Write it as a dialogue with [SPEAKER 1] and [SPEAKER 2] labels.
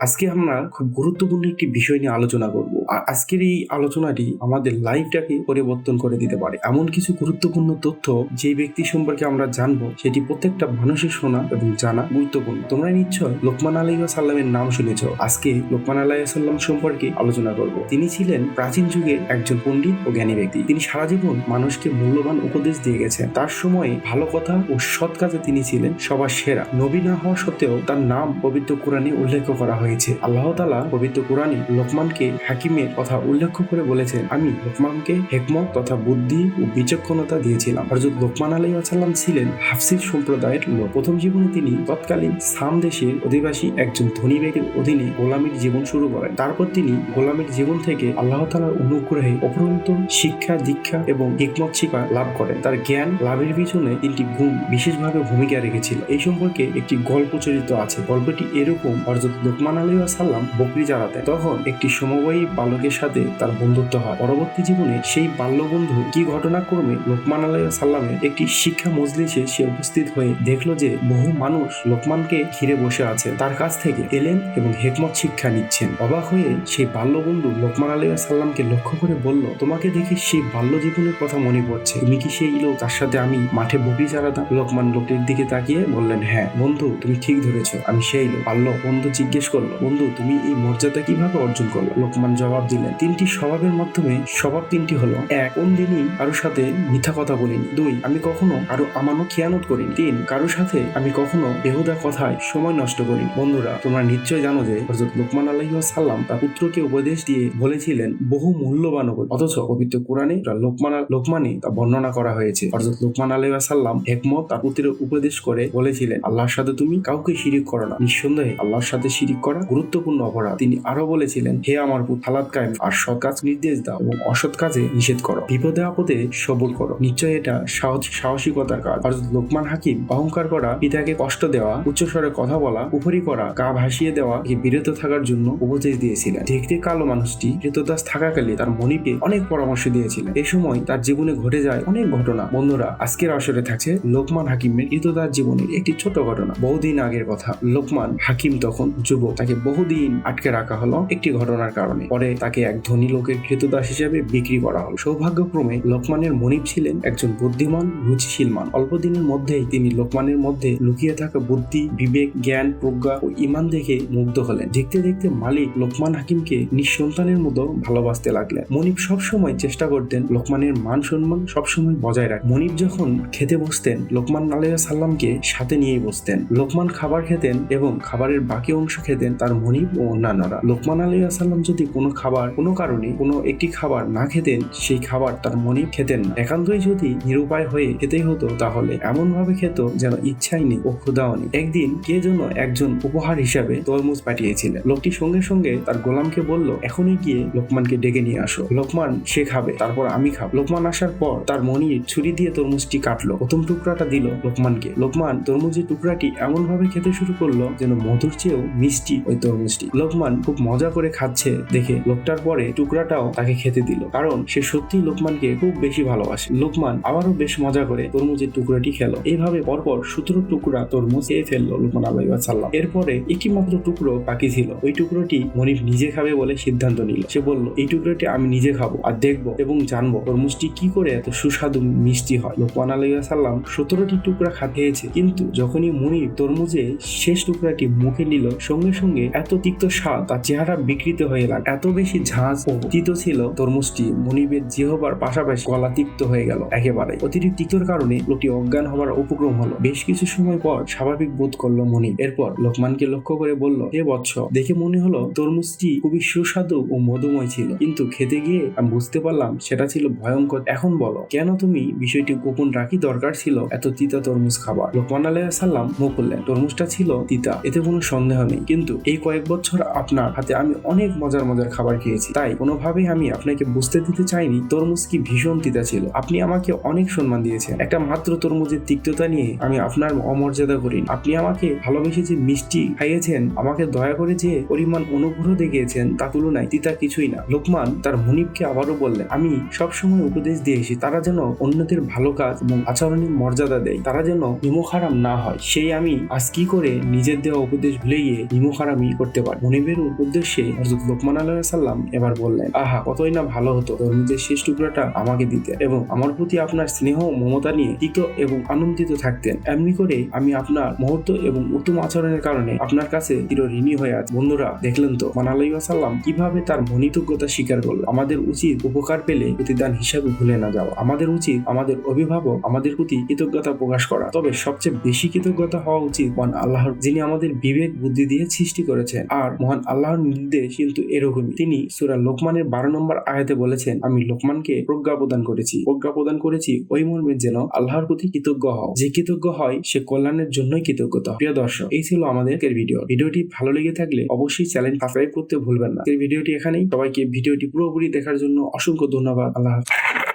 [SPEAKER 1] আজকে আমরা খুব গুরুত্বপূর্ণ একটি বিষয় নিয়ে আলোচনা করব। আর আজকের এই আলোচনাটি আমাদের লাইফটাকে পরিবর্তন করে দিতে পারে। এমন কিছু গুরুত্বপূর্ণ তথ্য যে ব্যক্তি সম্পর্কে আমরা জানব, সেটি প্রত্যেকটা মানুষের শোনা এবং জানা গুরুত্বপূর্ণ। তোমরা নিশ্চয় লোকমান আলাই সাল্লামের নাম শুনেছ। আজকে লোকমান আলাই সাল্লাম সম্পর্কে আলোচনা করব। তিনি ছিলেন প্রাচীন যুগের একজন পণ্ডিত ও জ্ঞানী ব্যক্তি। তিনি সারা জীবন মানুষকে মূল্যবান উপদেশ দিয়ে গেছেন। তার সময়ে ভালো কথা ও সৎ কাজে তিনি ছিলেন সবার সেরা। নবী না হওয়া সত্ত্বেও তার নাম পবিত্র কোরআনে উল্লেখ করা হয়েছে। আল্লাহ তালা পবিত্র কোরআনে লোকমানকে হাকিমের কথা উল্লেখ করে বলেছেন, আমি লোকমানকে হেকমত তথা বুদ্ধি ও বিচক্ষণতা দিয়েছিলাম। হযরত লোকমান আলাই আসাল্লাম ছিলেন হাফসির সম্প্রদায়ের লোক। প্রথম জীবনে তিনি তৎকালীন সাম দেশের অধিবাসী একজন ধনী ব্যক্তির অধীনে গোলামীর জীবন শুরু করেন। তারপর তিনি গোলামীর জীবন থেকে আল্লাহ তালার অনুগ্রহে অপরন্ত শিক্ষা, দীক্ষা এবং হিকমত শিক্ষা লাভ করেন। তার জ্ঞান লাভের পিছনে তিনটি গুণ বিশেষভাবে ভূমিকা রেখেছিল। এই সম্পর্কে একটি গল্প চরিত আছে। গল্পটি এরকম, হযরত লোকমান আলী সাল্লাম বকরি জ্বালাতেন। তখন একটি সমবয়ী বালকের সাথে তার বন্ধুত্ব হয় পরবর্তী জীবনে সেই বাল্য বন্ধু কি ঘটনাক্রমে লোকমান আলী সাল্লামের একটি শিক্ষা মজলিসে সে উপস্থিত হয়ে দেখল যে বহু মানুষ লোকমানকে ঘিরে বসে আছে। তার কাছ থেকে এলেন এবং হেকমত শিক্ষা নিচ্ছেন। অবাক হয়ে সেই বাল্য বন্ধু লোকমান আলী সাল্লামকে লক্ষ্য করে বলল, তোমাকে দেখে সেই বাল্য জীবনের কথা মনে পড়ছে। তুমি কি সেই লোক তার সাথে আমি মাঠে বকরি চালাতাম? লোকমান লোকটির দিকে তাকিয়ে বললেন হ্যাঁ বন্ধু, তুমি ঠিক ধরেছ। আমি সেই লোক। বাল্য বন্ধু জিজ্ঞেস করল, বন্ধু, তুমি এই মর্যাদা কীভাবে অর্জন করল? লোকমান জবাব দিলেন। তিনটি স্বভাবের মাধ্যমে স্বভাব তিনটি হলো, এক, কোন দিনই কারোর সাথে মিথ্যা কথা বলিনি। দুই, আমি কখনো কারও আমানো খেয়ানত করিনি। তিন, কারোর সাথে আমি কখনো বেহুদা কথায় সময় নষ্ট করিনি। বন্ধুরা, তোমরা নিশ্চয় জানো যে হযরত লোকমান আলাইহি সাল্লাম তার পুত্রকে উপদেশ দিয়ে বলেছিলেন, বহু মূল্যবান অথচ পবিত্র কোরআনে লোকমান লোকমানে তা বর্ণনা করা হয়েছে। হযরত লোকমান আলাইহি সাল্লাম হেকমত তার পুত্রের উপদেশ করে বলেছিলেন, আল্লাহর সাথে তুমি কাউকে শিরিক করো না। নিঃসন্দেহে আল্লাহর সাথে শিরিক করা গুরুত্বপূর্ণ অপরাধ। তিনি আরও বলেছিলেন, হে আমার কায়েম আর সৎ কাজ নির্দেশ দাও এবং অসৎ কাজে নিষেধ করো। বিপদে আপদে সবর করো। নিশ্চয় এটা সাহস, সাহসিকতার কাজ। হযরত লোকমান হাকিম অহংকার করা, পিতাকে কষ্ট দেওয়া, উচ্চস্বরে কথা বলা, উপরি করা, গা ভাসিয়ে দেওয়া বিরত থাকার জন্য উপদেশ দিয়েছিলেন। দেখতে কালো মানুষটি কৃতদাস থাকাকালে তার মনিকে অনেক পরামর্শ দিয়েছিলেন। এই সময় তার জীবনে ঘটে যায় অনেক ঘটনা। বন্ধুরা, আজকের আসরে থাকছে লোকমান হাকিমের কৃতদাস জীবনের একটি ছোট ঘটনা। বহুদিন আগের কথা। লোকমান হাকিম তখন যুবক। তাকে বহুদিন আটকে রাখা হলো একটি ঘটনার কারণে। পরে তাকে এক ধনী লোকের কৃতদাস হিসেবে বিক্রি করা হলো। সৌভাগ্যক্রমে লোকমানের মনিব ছিলেন একজন বুদ্ধিমান রুচিশীল মান অল্প দিনের মধ্যেই তিনি লোকমানের মধ্যে লুকিয়ে থাকা বুদ্ধি, বিবেক, জ্ঞান, প্রজ্ঞা ও ইমান দেখে মুগ্ধ হলেন। দেখতে দেখতে মালিক লোকমান হাকিমকে নিঃসন্তানের মতো ভালোবাসতে লাগলেন। মনিব সবসময় চেষ্টা করতেন লোকমানের মান সম্মান সবসময় বজায় রাখ মনিব যখন খেতে বসতেন, লোকমান আলাইয়া সাল্লামকে সাথে নিয়ে বসতেন। লোকমান খাবার খেতেন এবং খাবারের বাকি অংশ খেতেন তার মনিব ও অন্যান্যরা। লোকমান আলাইয়া সাল্লাম যদি কোনো খাবার কোনো কারণে কোনো একটি খাবার না খেতেন, সেই খাবার তার মনিব খেতেন না। একান্তই যদি নিরুপায় হয়ে খেতেই হতো, তাহলে এমন ভাবে খেত যেন ইচ্ছাই নেই ও ক্ষুদাও নেই। একদিন কে যেন একজন উপহার হিসাবে তরমুজ পাঠিয়েছিলেন। লোকটি সঙ্গে সঙ্গে তার গোলামকে বলল, এখনই গিয়ে লোকমানকে ডেকে নিয়ে আসো। লোকমান, সে খাবে, তারপর আমি খাব। লোকমান আসার পর তার মনির ছুরি দিয়ে তরমুজটি কাটলো। প্রথম টুকরাটা দিল লোকমানকে। লোকমান তরমুজের টুকরাটি এমন ভাবে খেতে শুরু করল যেন মধুর চেয়েও মিষ্টি ওই তরমুজটি। লোকমান খুব মজা করে খাচ্ছে দেখে লোকটার পরে টুকরাটাও তাকে খেতে দিল। কারণ সে সত্যিই লোকমানকে খুব বেশি ভালোবাসে। লোকমান আবারও বেশ মজা করে তরমুজের টুকরাটি খেলো। এইভাবে পরপর সতেরো টুকরা তরমুজ খেয়ে ফেলল লোকমান আল্লাহ সাল্লাম এরপরে একটি মাত্র টুকরো বাকি ছিল। ওই টুকরোটি মনিব নিজে খাবে বলে সিদ্ধান্ত নিল। সে বলল, এই টুকরোটি আমি নিজে খাব আর দেখব এবং জানব তরমুজটি কি করে এত সুস্বাদু মিষ্টি হয়। লোকমান আল্লাহ সাল্লাম সতেরোটি টুকরা খাটিয়েছে কিন্তু যখনই মনিব তরমুজে শেষ টুকরাটি মুখে নিল, সঙ্গে সঙ্গে এত তিক্ত স্বাদ তার চেহারা বিকৃত হয়ে লাগ এত বেশি ঝাঁজ ও তিত ছিল। তরমুজটি মনিবের জিহবার পাশাপাশি গলা তিক্ত হয়ে গেল একেবারে। অতিরিক্ত তিক্তর কারণে লোকটি অজ্ঞান হবার উপক্রম হলো। বেশ কিছু সময় পর স্বাভাবিক বোধ করল মনিব। এরপর লোকমানকে লক্ষ্য করে বলল, হে বৎস, দেখে মনে হলো তরমুজটি খুবই সুস্বাদু ও মধুময় ছিল। কিন্তু খেতে গিয়ে আমি বুঝতে পারলাম সেটা ছিল ভয়ঙ্কর। এখন বলো, কেন তুমি বিষয়টি গোপন রাখি দরকার ছিল এত তিতা তরমুজ খাবার? লোকমান আলাইহিস সাল্লাম মুখ খুললেন। তরমুজটা ছিল তিতা, এতে কোনো সন্দেহ নেই। কিন্তু এই কয়েক বছর আপনার হাতে আমি অনেক মজার মজার খাবার খাবার খেয়েছি। তাই কোনোভাবেই আমি আপনাকে বুঝতে দিতে চাইনি, তরমুজ কি ভীষণ তিতা ছিল। আপনি আমাকে অনেক সম্মান দিয়েছেন। একটা মাত্র তরমুজের তিক্ততা নিয়ে আমি আপনার অমর্যাদা করি আপনি আমাকে ভালোবেসে যে মিষ্টি খাইয়েছেন, আমাকে দয়া করে যে পরিমাণ অনুগ্রহ দেখিয়েছেন, তা তুলনায় তিতা কিছুই না। লোকমান তার মনিবকে আবারও বললেন, আমি সবসময় উপদেশ দিয়ে দিয়েছি তারা যেন অন্যদের ভালো কাজ এবং আচরণের মর্যাদা দেয়। তারা যেন নিমখারাম না হয়। সেই আমি আজ কি করে নিজের দেওয়া উপদেশ ভুলে গিয়ে নিমখারামি করতে পারি? মনিবের উদ্দেশ্যে হজরত লোকমান আল্লাহ সাল্লাম এবার বললেন, আহা, কতই না ভালো হতো তরমুজের শেষ টুকরাটা আমাকে দিতে এবং আমার প্রতি আপনার স্নেহ, মমতা নিয়ে তিত এবং আনন্দিত থাকতেন। এমনি করে আমি আপনার মুহূর্ত এবং উত্তম আচরণের কারণে আপনার কাছে চির ঋণী হয়ে আছে। বন্ধুরা, দেখলেন তো মানালাই সাল্লাম কীভাবে তার মনিতজ্ঞতা স্বীকার করল? আমাদের উচিত উপকার পেলে প্রতিদান হিসাবে ভুলে না যাওয়া। আমাদের উচিত আমাদের অভিভাবক আমাদের প্রতি কৃতজ্ঞতা প্রকাশ করা। তবে সবচেয়ে বেশি কৃতজ্ঞতা হওয়া উচিত মহান আল্লাহর, যিনি আমাদের বিবেক, বুদ্ধি দিয়ে সৃষ্টি করেছেন। আর মহান আল্লাহর নির্দেশ কিন্তু এরকমই। তিনি সুরা লোকমানের বারো নম্বর আয়াতে বলেছেন, আমি লোকমানকে প্রজ্ঞা প্রদান করেছি। প্রজ্ঞা প্রদান করেছি ওই মর্মে যেন আল্লাহর প্রতি কৃতজ্ঞ হও যে কৃতজ্ঞ হয়, সে কল্যাণের জন্যই কৃতজ্ঞতা প্রিয় দর্শক, এই ছিল আমাদের ভিডিও। ভিডিওটি ভালো লেগে থাকলে অবশ্যই চ্যানেল সাবস্ক্রাইব করতে ভুলবেন না। এই ভিডিওটি এখানেই। সবাইকে ভিডিওটি পুরোপুরি দেখার জন্য অসংখ্য ধন্যবাদ। আল্লাহ হাফেজ।